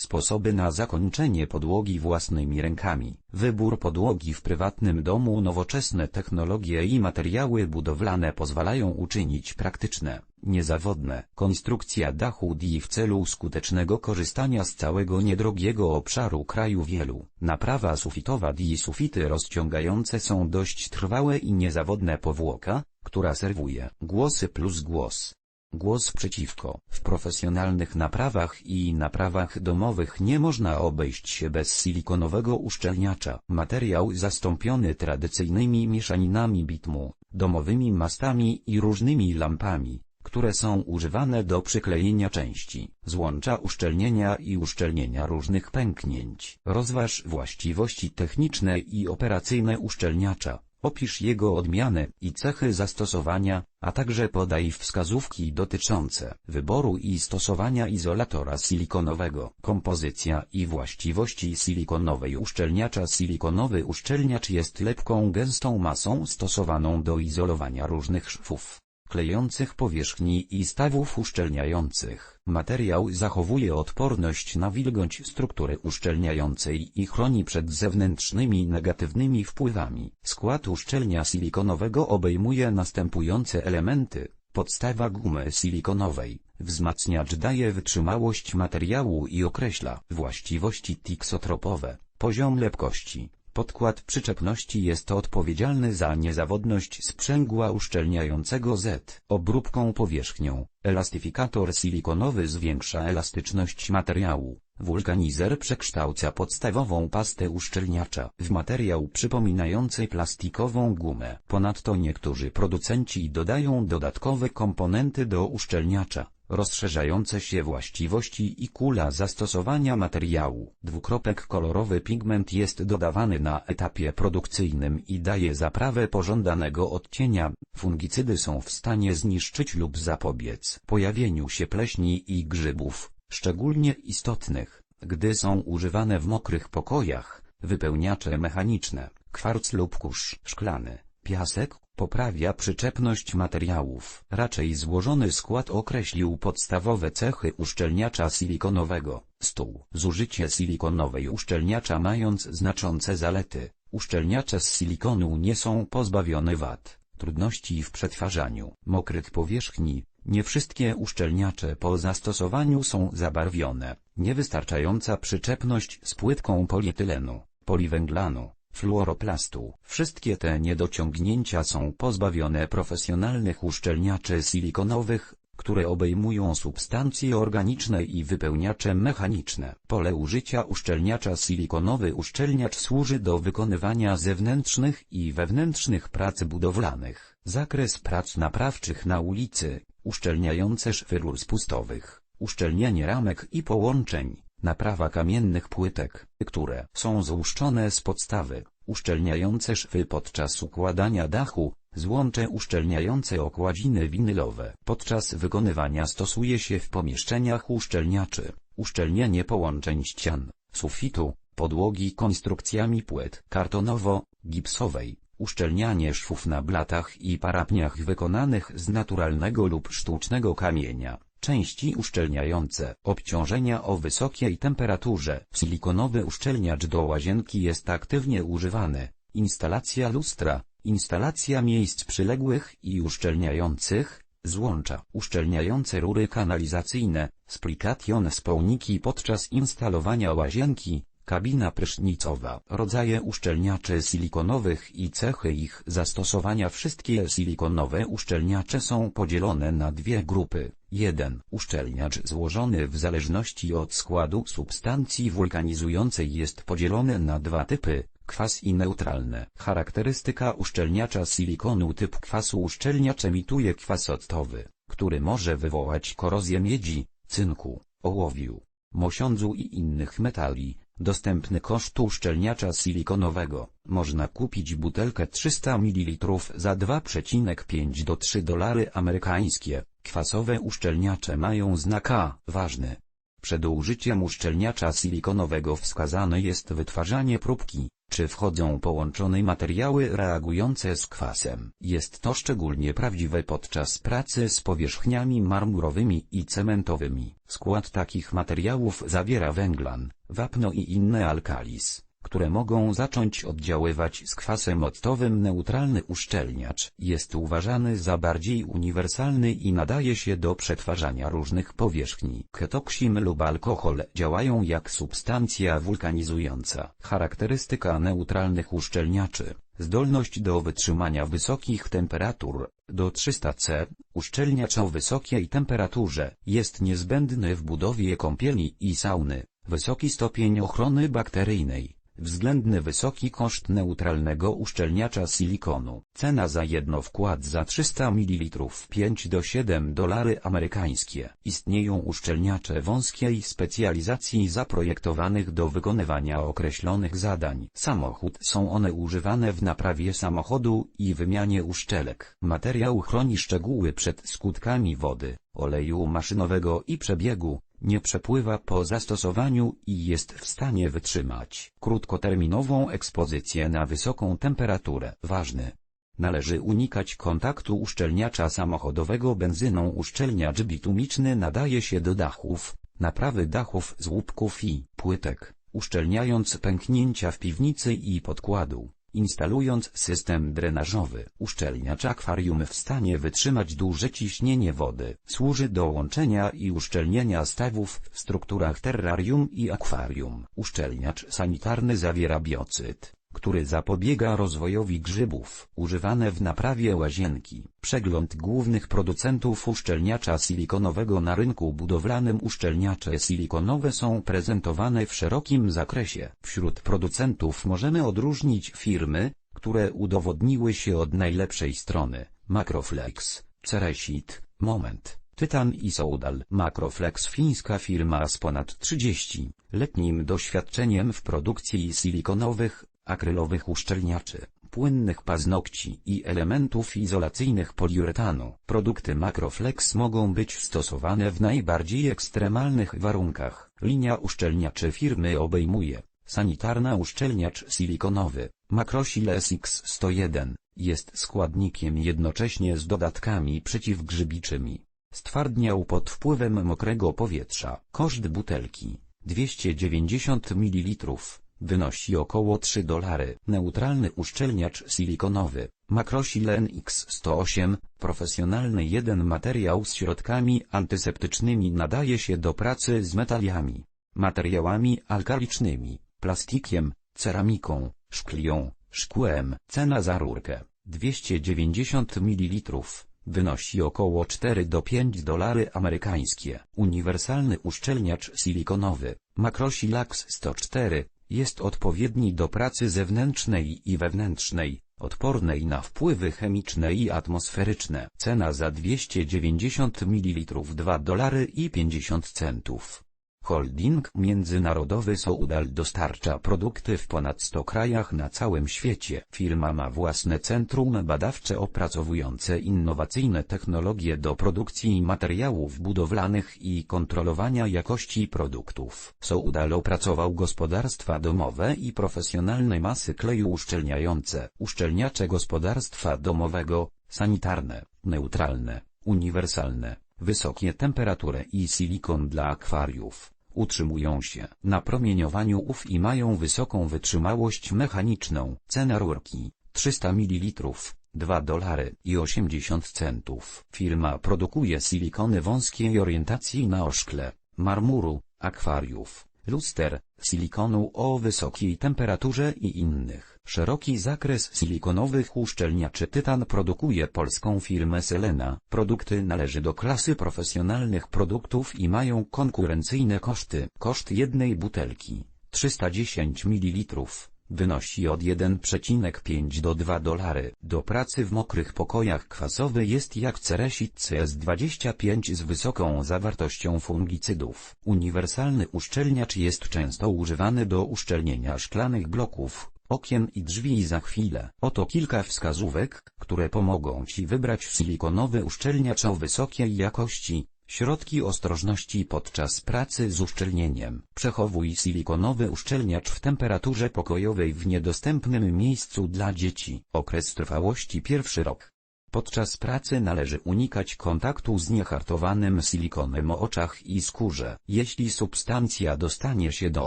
Sposoby na zakończenie podłogi własnymi rękami. Wybór podłogi w prywatnym domu Nowoczesne technologie i materiały budowlane pozwalają uczynić praktyczne, niezawodne konstrukcja dachu DI w celu skutecznego korzystania z całego niedrogiego obszaru kraju wielu. Naprawa sufitowa DI sufity rozciągające są dość trwałe i niezawodne powłoka, która serwuje głosy plus głos. Głos przeciwko. W profesjonalnych naprawach i naprawach domowych nie można obejść się bez silikonowego uszczelniacza. Materiał zastąpiony tradycyjnymi mieszaninami bitmu, domowymi mastami i różnymi lampami, które są używane do przyklejenia części, złącza uszczelnienia i uszczelnienia różnych pęknięć. Rozważ właściwości techniczne i operacyjne uszczelniacza. Opisz jego odmianę i cechy zastosowania, a także podaj wskazówki dotyczące wyboru i stosowania izolatora silikonowego. Kompozycja i właściwości silikonowej uszczelniacza Silikonowy uszczelniacz jest lepką gęstą masą stosowaną do izolowania różnych szwów klejących powierzchni i stawów uszczelniających. Materiał zachowuje odporność na wilgoć struktury uszczelniającej i chroni przed zewnętrznymi negatywnymi wpływami. Skład uszczelnia silikonowego obejmuje następujące elementy. Podstawa gumy silikonowej. Wzmacniacz daje wytrzymałość materiału i określa właściwości tiksotropowe. Poziom lepkości. Podkład przyczepności jest odpowiedzialny za niezawodność sprzęgła uszczelniającego Z. Obróbką powierzchnią. Elastyfikator silikonowy zwiększa elastyczność materiału. Wulkanizer przekształca podstawową pastę uszczelniacza w materiał przypominający plastikową gumę. Ponadto niektórzy producenci dodają dodatkowe komponenty do uszczelniacza rozszerzające się właściwości i kula zastosowania materiału. Dwukropek kolorowy pigment jest dodawany na etapie produkcyjnym i daje zaprawę pożądanego odcienia. Fungicydy są w stanie zniszczyć lub zapobiec pojawieniu się pleśni i grzybów, szczególnie istotnych, gdy są używane w mokrych pokojach, wypełniacze mechaniczne, kwarc lub kurz szklany, piasek, poprawia przyczepność materiałów. Raczej złożony skład określił podstawowe cechy uszczelniacza silikonowego. Stół. Zużycie silikonowej uszczelniacza mając znaczące zalety. Uszczelniacze z silikonu nie są pozbawione wad, trudności w przetwarzaniu, mokrych powierzchni. Nie wszystkie uszczelniacze po zastosowaniu są zabarwione. Niewystarczająca przyczepność z płytką polietylenu, poliwęglanu, fluoroplastu. Wszystkie te niedociągnięcia są pozbawione profesjonalnych uszczelniaczy silikonowych, które obejmują substancje organiczne i wypełniacze mechaniczne. Pole użycia uszczelniacza silikonowy uszczelniacz służy do wykonywania zewnętrznych i wewnętrznych prac budowlanych. Zakres prac naprawczych na ulicy, uszczelniające szwy rur spustowych, uszczelnianie ramek i połączeń, Naprawa kamiennych płytek, które są złuszczone z podstawy, uszczelniające szwy podczas układania dachu, złącze uszczelniające okładziny winylowe. Podczas wykonywania stosuje się w pomieszczeniach uszczelniaczy, uszczelnianie połączeń ścian, sufitu, podłogi konstrukcjami płyt kartonowo-gipsowej, uszczelnianie szwów na blatach i parapniach wykonanych z naturalnego lub sztucznego kamienia. Części uszczelniające obciążenia o wysokiej temperaturze. Silikonowy uszczelniacz do łazienki jest aktywnie używany. Instalacja lustra, instalacja miejsc przyległych i uszczelniających, złącza uszczelniające rury kanalizacyjne, splikation spełniki podczas instalowania łazienki, kabina prysznicowa. Rodzaje uszczelniaczy silikonowych i cechy ich zastosowania Wszystkie silikonowe uszczelniacze są podzielone na dwie grupy. 1. Uszczelniacz złożony w zależności od składu substancji wulkanizującej jest podzielony na dwa typy, kwas i neutralne. Charakterystyka uszczelniacza silikonu Typ kwasu uszczelniacz emituje kwas octowy, który może wywołać korozję miedzi, cynku, ołowiu, mosiądzu i innych metali. Dostępny koszt uszczelniacza silikonowego. Można kupić butelkę 300 ml za 2,5 do 3 dolary amerykańskie. Kwasowe uszczelniacze mają znak A. Ważny. Przed użyciem uszczelniacza silikonowego wskazane jest wytwarzanie próbki, czy wchodzą połączone materiały reagujące z kwasem. Jest to szczególnie prawdziwe podczas pracy z powierzchniami marmurowymi i cementowymi. Skład takich materiałów zawiera węglan, wapno i inne alkalis które mogą zacząć oddziaływać z kwasem octowym neutralny uszczelniacz jest uważany za bardziej uniwersalny i nadaje się do przetwarzania różnych powierzchni. Ketoksim lub alkohol działają jak substancja wulkanizująca. Charakterystyka neutralnych uszczelniaczy. Zdolność do wytrzymania wysokich temperatur, do 300 C, uszczelniacz o wysokiej temperaturze, jest niezbędny w budowie kąpieli i sauny, wysoki stopień ochrony bakteryjnej, Względny wysoki koszt neutralnego uszczelniacza silikonu. Cena za jedno wkład za 300 ml 5 do 7 dolary amerykańskie. Istnieją uszczelniacze wąskiej specjalizacji zaprojektowanych do wykonywania określonych zadań. Samochód są one używane w naprawie samochodu i wymianie uszczelek. Materiał chroni szczegóły przed skutkami wody, oleju maszynowego i przebiegu, nie przepływa po zastosowaniu i jest w stanie wytrzymać krótkoterminową ekspozycję na wysoką temperaturę. Ważny. Należy unikać kontaktu uszczelniacza samochodowego benzyną. Uszczelniacz bitumiczny nadaje się do dachów, naprawy dachów z łupków i płytek, uszczelniając pęknięcia w piwnicy i podkładu. Instalując system drenażowy, uszczelniacz akwarium w stanie wytrzymać duże ciśnienie wody, służy do łączenia i uszczelnienia stawów w strukturach terrarium i akwarium. Uszczelniacz sanitarny zawiera biocyd, który zapobiega rozwojowi grzybów, używane w naprawie łazienki. Przegląd głównych producentów uszczelniacza silikonowego na rynku budowlanym Uszczelniacze silikonowe są prezentowane w szerokim zakresie. Wśród producentów możemy odróżnić firmy, które udowodniły się od najlepszej strony. Macroflex, Ceresit, Moment, Tytan i Soudal. Macroflex fińska firma z ponad 30-letnim doświadczeniem w produkcji silikonowych, akrylowych uszczelniaczy, płynnych paznokci i elementów izolacyjnych poliuretanu. Produkty Macroflex mogą być stosowane w najbardziej ekstremalnych warunkach. Linia uszczelniaczy firmy obejmuje sanitarna uszczelniacz silikonowy, Macrosil SX101, jest składnikiem jednocześnie z dodatkami przeciwgrzybiczymi. Stwardniał pod wpływem mokrego powietrza. Koszt butelki 290 ml wynosi około 3 dolary. Neutralny uszczelniacz silikonowy, Macrosilen X108, profesjonalny jeden materiał z środkami antyseptycznymi nadaje się do pracy z metaliami, materiałami alkalicznymi, plastikiem, ceramiką, szklią, szkłem. Cena za rurkę 290 ml wynosi około 4 do 5 dolary amerykańskie. Uniwersalny uszczelniacz silikonowy, Macrosilax 104, jest odpowiedni do pracy zewnętrznej i wewnętrznej, odpornej na wpływy chemiczne i atmosferyczne. Cena za 290 ml 2 dolary i 50 centów. Holding międzynarodowy Soudal dostarcza produkty w ponad 100 krajach na całym świecie. Firma ma własne centrum badawcze opracowujące innowacyjne technologie do produkcji materiałów budowlanych i kontrolowania jakości produktów. Soudal opracował gospodarstwa domowe i profesjonalne masy kleju uszczelniające, uszczelniacze gospodarstwa domowego, sanitarne, neutralne, uniwersalne, wysokie temperatury i silikon dla akwariów. Utrzymują się na promieniowaniu UV i mają wysoką wytrzymałość mechaniczną. Cena rurki 300 ml 2 dolary i 80 centów. Firma produkuje silikony wąskiej orientacji na oszkle, marmuru, akwariów, luster, silikonu o wysokiej temperaturze i innych. Szeroki zakres silikonowych uszczelniaczy Tytan produkuje polską firmę Selena. Produkty należy do klasy profesjonalnych produktów i mają konkurencyjne koszty. Koszt jednej butelki 310 ml wynosi od 1,5 do 2 dolary. Do pracy w mokrych pokojach kwasowy jest jak ceresit CS25 z wysoką zawartością fungicydów. Uniwersalny uszczelniacz jest często używany do uszczelnienia szklanych bloków, okien i drzwi za chwilę. Oto kilka wskazówek, które pomogą Ci wybrać silikonowy uszczelniacz o wysokiej jakości, Środki ostrożności podczas pracy z uszczelnieniem. Przechowuj silikonowy uszczelniacz w temperaturze pokojowej w niedostępnym miejscu dla dzieci. Okres trwałości pierwszy rok. Podczas pracy należy unikać kontaktu z niehartowanym silikonem o oczach i skórze. Jeśli substancja dostanie się do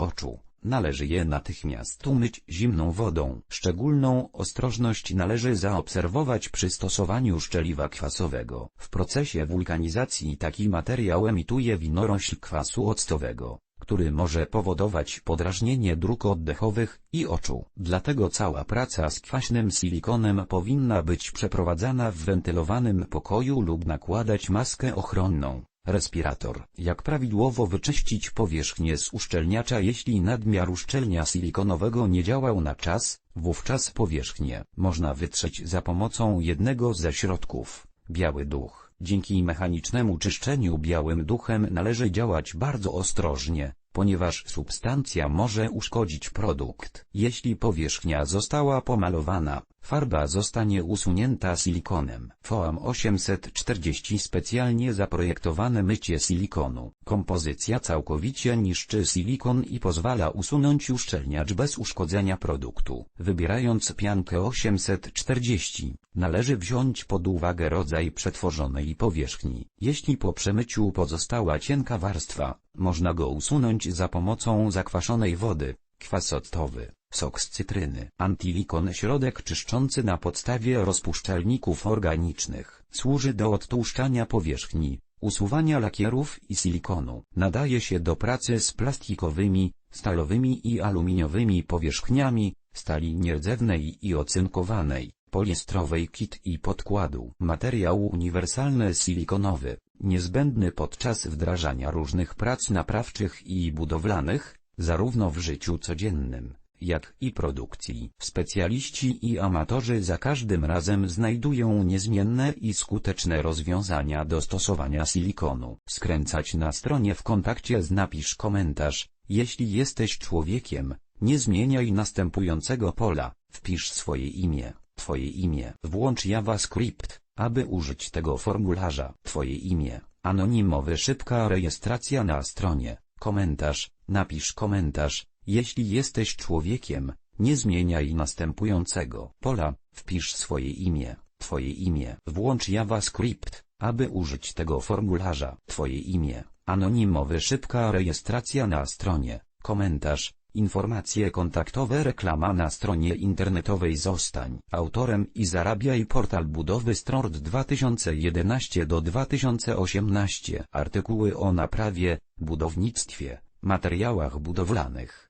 oczu, należy je natychmiast umyć zimną wodą. Szczególną ostrożność należy zaobserwować przy stosowaniu szczeliwa kwasowego. W procesie wulkanizacji taki materiał emituje winorośl kwasu octowego który może powodować podrażnienie dróg oddechowych i oczu. Dlatego cała praca z kwaśnym silikonem powinna być przeprowadzana w wentylowanym pokoju lub nakładać maskę ochronną. Respirator. Jak prawidłowo wyczyścić powierzchnię z uszczelniacza jeśli nadmiar uszczelnia silikonowego nie działał na czas, wówczas powierzchnię można wytrzeć za pomocą jednego ze środków. Biały duch. Dzięki mechanicznemu czyszczeniu białym duchem należy działać bardzo ostrożnie, ponieważ substancja może uszkodzić produkt. Jeśli powierzchnia została pomalowana, farba zostanie usunięta silikonem. FOAM 840 specjalnie zaprojektowane mycie silikonu. Kompozycja całkowicie niszczy silikon i pozwala usunąć uszczelniacz bez uszkodzenia produktu. Wybierając piankę 840, należy wziąć pod uwagę rodzaj przetworzonej powierzchni. Jeśli po przemyciu pozostała cienka warstwa, można go usunąć za pomocą zakwaszonej wody, kwas octowy, sok z cytryny, antilikon środek czyszczący na podstawie rozpuszczalników organicznych, służy do odtłuszczania powierzchni, usuwania lakierów i silikonu. Nadaje się do pracy z plastikowymi, stalowymi i aluminiowymi powierzchniami, stali nierdzewnej i ocynkowanej, poliestrowej kit i podkładu. Materiał uniwersalny silikonowy, niezbędny podczas wdrażania różnych prac naprawczych i budowlanych, zarówno w życiu codziennym, jak i produkcji. Specjaliści i amatorzy za każdym razem znajdują niezmienne i skuteczne rozwiązania do stosowania silikonu. Skręcać na stronie w kontakcie z napisz komentarz, jeśli jesteś człowiekiem, nie zmieniaj następującego pola, wpisz swoje imię, twoje imię. Włącz JavaScript, aby użyć tego formularza. Twoje imię, anonimowy szybka rejestracja na stronie, komentarz, napisz komentarz, jeśli jesteś człowiekiem, nie zmieniaj następującego pola, wpisz swoje imię, twoje imię. Włącz JavaScript, aby użyć tego formularza. Twoje imię, anonimowy szybka rejestracja na stronie, komentarz, informacje kontaktowe reklama na stronie internetowej Zostań autorem i zarabiaj portal budowy Strord 2011 do 2018 artykuły o naprawie, budownictwie, materiałach budowlanych.